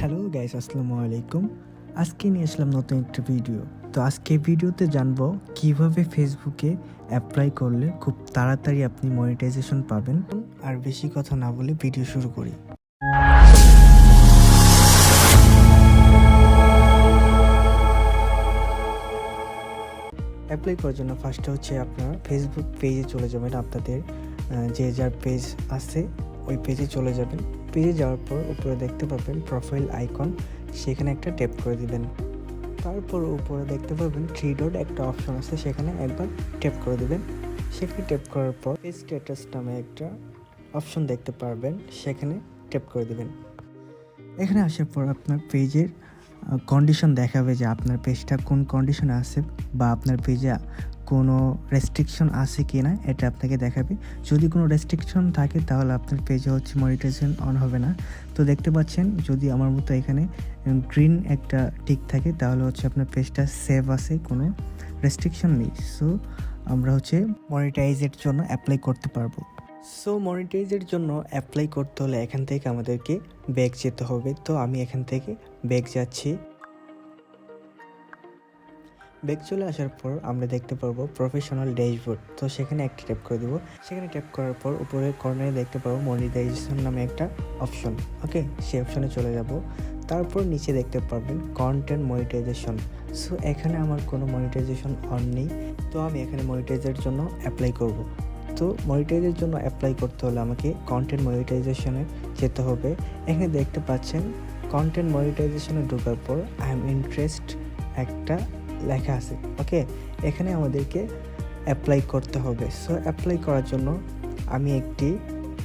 Hello guys আসসালামু আলাইকুম। আজকে নিয়ে আসলাম নতুন একটা ভিডিও তো আজকে ভিডিওতে জানব কীভাবে ফেসবুকে অ্যাপ্লাই করলে খুব তাড়াতাড়ি আপনি মনিটাইজেশন পাবেন আর বেশি কথা না বলে ভিডিও শুরু করি। অ্যাপ্লাই করার জন্য ফার্স্টে হচ্ছে আপনার ফেসবুক পেজে চলে যাবেন আপনাদের যে যার পেজ আছে। ওই পেজে চলে যাবেন। পেজে যাওয়ার পর উপরে দেখতে পাবেন প্রোফাইল আইকন সেখানে একটা ট্যাপ করে দিবেন। তারপর উপরে দেখতে পাবেন থ্রি ডট একটা অপশন আছে, সেখানে একবার ট্যাপ করে দেবেন। সেখানে ট্যাপ করার পর পেজ স্ট্যাটাস নামে একটা অপশন দেখতে পারবেন, সেখানে ট্যাপ করে দেবেন। এখানে আসার পর আপনার পেজের কন্ডিশন দেখাবে যে আপনার পেজটা কোন কন্ডিশনে আছে বা আপনার পেজে কোনো রেস্ট্রিকশন আছে কি না, এটা আপনাকে দেখাবে। যদি কোনো রেস্ট্রিকশন থাকে, তাহলে আপনার পেজে হচ্ছে মনিটাইজেশন অন হবে না। তো দেখতে পাচ্ছেন, যদি আমার মতো এখানে গ্রিন একটা টিক থাকে, তাহলে হচ্ছে আপনার পেজটা সেভ আছে, কোনো রেস্ট্রিকশন নেই। সো আমরা হচ্ছে মনিটাইজের জন্য অ্যাপ্লাই করতে পারব। সো মনিটাইজের জন্য অ্যাপ্লাই করতে হলে এখান থেকে আমাদেরকে ব্যাগ যেতে হবে। তো আমি এখান থেকে ব্যাগ যাচ্ছি। ব্যাগ চলে আসার পর আমরা দেখতে পারব প্রফেশনাল ড্যাশবোর্ড তো সেখানে একটা ট্যাপ করে দেবো। সেখানে ট্যাপ করার পর উপরে কর্নারে দেখতে পাবো মনিটাইজেশন নামে একটা অপশন ওকে সেই অপশনে চলে যাব। তারপর নিচে দেখতে পারবেন কন্টেন্ট মনিটাইজেশন সো এখানে আমার কোনো মনিটাইজেশন অন নেই। তো আমি এখানে মনিটাইজের জন্য অ্যাপ্লাই করব। তো মনিটাইজের জন্য অ্যাপ্লাই করতে হলে আমাকে কন্টেন্ট মনিটাইজেশনে যেতে হবে। এখানে দেখতে পাচ্ছেন কন্টেন্ট মনিটাইজেশনে ঢোকার পর আই এম ইন্টারেস্ট একটা লেখা আছে ওকে এখানে আমাদেরকে অ্যাপ্লাই করতে হবে। সো অ্যাপ্লাই করার জন্য আমি একটি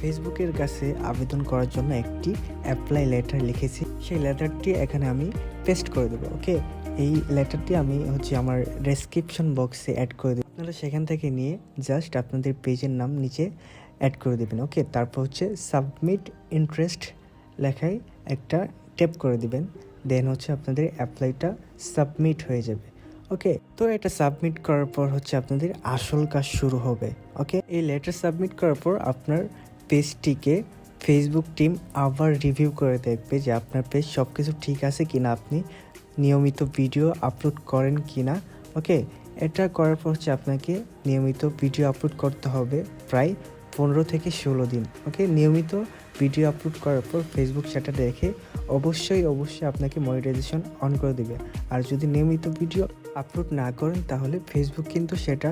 ফেসবুকের কাছে আবেদন করার জন্য একটি অ্যাপ্লাই লেটার লিখেছি। সেই লেটারটি এখানে আমি পেস্ট করে দেবো ওকে এই লেটারটি আমি হচ্ছে আমার ডেসক্রিপশন বক্সে অ্যাড করে দেবো। আপনারা সেখান থেকে নিয়ে জাস্ট আপনাদের পেজের নাম নিচে অ্যাড করে দেবেন ওকে তারপর হচ্ছে সাবমিট ইন্টারেস্ট লেখায় একটা ট্যাপ করে দিবেন। দেন হচ্ছে আপনাদের অ্যাপ্লাইটা সাবমিট হয়ে যাবে। ওকে তো এটা সাবমিট করার পর হচ্ছে আপনাদের আসল কাজ শুরু হবে। ওকে এই লেটার সাবমিট করার পর আপনার পেজটিকে ফেসবুক টিম আবার রিভিউ করে দেখবে যে আপনার পেজ সব কিছু ঠিক আছে কি না আপনি নিয়মিত ভিডিও আপলোড করেন কি না ওকে এটা করার পর হচ্ছে আপনাকে নিয়মিত ভিডিও আপলোড করতে হবে প্রায় পনেরো থেকে ষোলো দিন। ওকে নিয়মিত ভিডিও আপলোড করার পর ফেসবুক সেটা দেখে অবশ্যই অবশ্যই আপনাকে মনিটাইজেশন অন করে দেবে। আর যদি নিয়মিত ভিডিও আপলোড না করেন, তাহলে ফেসবুক কিন্তু সেটা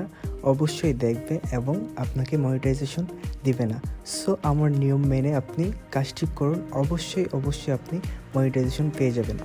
অবশ্যই দেখবে এবং আপনাকে মনিটাইজেশন দিবে না। সো আমার নিয়ম মেনে আপনি কাজটি করুন। অবশ্যই অবশ্যই আপনি মনিটাইজেশন পেয়ে যাবেন।